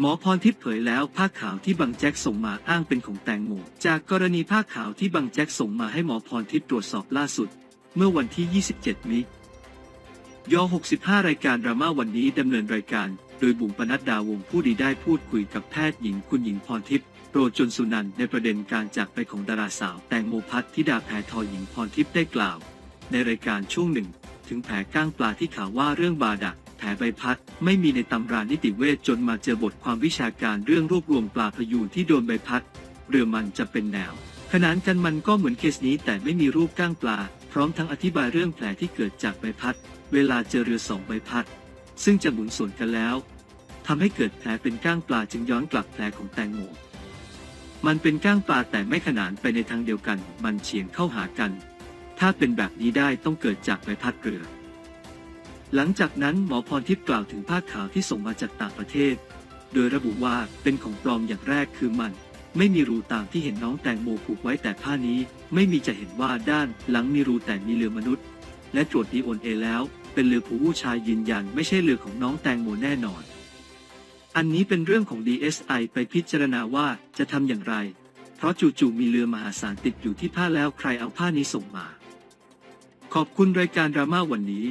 หมอพรทิพย์เผยแล้วผ้าขาวที่บังแจ็คส่งมาอ้างเป็นของแตงโมจากกรณีผ้าขาวที่บังแจ็คส่งมาให้หมอพรทิพย์ตรวจสอบล่าสุด เมื่อวันที่ 27 มิยอ65 รายการดราม่าวันนี้ดำเนินรายการ โดยบุ๋มปนัดดาวงผู้ดีได้พูดคุยกับแพทย์หญิงคุณหญิงพรทิพย์โปรจนสุนันในประเด็นการจากไปของดาราสาวแตงโมพัทธิดาแพทอหญิงพรทิพย์ได้กล่าว ในรายการช่วงหนึ่ง ถึงแผลก้างปลาที่ข่าวว่าเรื่องบาดัก แผลใบพัด ไม่มีในตำรานิติเวชจนมาเจอบทความวิชาการเรื่องรวบรวมปลาพยูนที่โดนใบพัด เรือมันจะเป็นแนว ขนานกันมันก็เหมือนเคสนี้แต่ไม่มีรูปก้างปลา พร้อมทั้งอธิบายเรื่องแผลที่เกิดจากใบพัด เวลาเจอเรือสองใบพัด ซึ่งจะหมุนส่วนกันแล้วทำให้เกิดแผลเป็นก้างปลาจึงย้อนกลับแผลของแตงโมมันเป็นก้างปลาแต่ไม่ขนานไปในทางเดียวกัน มันเฉียงเข้าหากัน ถ้าเป็นแบบนี้ได้ต้องเกิดจากใบพัดเรือ หลังจากนั้นหมอพรทิพย์กล่าวถึงผ้าขาวที่ส่งมาจากต่างประเทศ โดยระบุว่าเป็นของปลอมอย่างแรกคือมัน ไม่มีรูตามที่เห็นน้องแตงโมผูกไว้แต่ผ้านี้ ไม่มีจะเห็นว่าด้านหลังมีรูแต่มีเรือมนุษย์ และตรวจดีโอนเอแล้ว เป็นเรือผู้ผู้ชายยืนยันไม่ใช่เรือของน้องแตงโมแน่นอน อันนี้เป็นเรื่องของ DSI ไปพิจารณาว่าจะทำอย่างไร เพราะจู่ๆมีเรือมหาศาลติดอยู่ที่ผ้าแล้วใครเอาผ้านี้ส่งมา ขอบคุณรายการดราม่าวันนี้